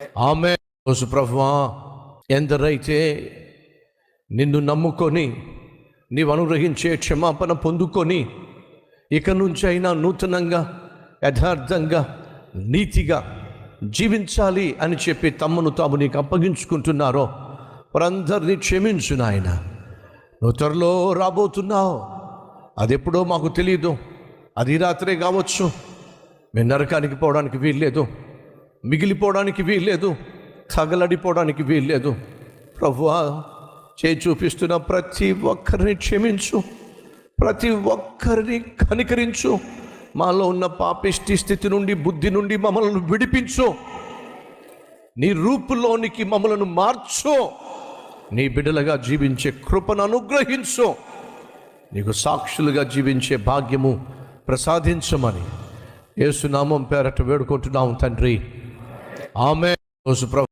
ఆమె రోజు ప్రభువా ఎందరైతే నిన్ను నమ్ముకొని నీవు అనుగ్రహించే క్షమాపణ పొందుకొని ఇక నుంచి అయినా నూతనంగా యథార్థంగా నీతిగా జీవించాలి అని చెప్పి తమ్మును తాము నీకు అప్పగించుకుంటున్నారో వారందరినీ క్షమించు నాయన. నువ్వు త్వరలో రాబోతున్నావు. అది ఎప్పుడో మాకు తెలియదు అది రాత్రే కావచ్చు. మేము నరకానికి పోవడానికి వీల్లేదు. మిగిలిపోవడానికి వీల్లేదు. తగలడిపోవడానికి వీల్లేదు. ప్రభువా చే చూపిస్తున్న ప్రతి ఒక్కరిని క్షమించు. ప్రతి ఒక్కరిని కనికరించు. మాలో ఉన్న పాపిష్టి స్థితి నుండి బుద్ధి నుండి మమ్మల్ని విడిపించు. నీ రూపులోనికి మమ్మలను మార్చు. నీ బిడ్డలుగా జీవించే కృపను అనుగ్రహించు. నీకు సాక్షులుగా జీవించే భాగ్యము ప్రసాదించమని ఏసునామం పేరట వేడుకుంటున్నాము తండ్రి. ఆమె రోజు ప్రభు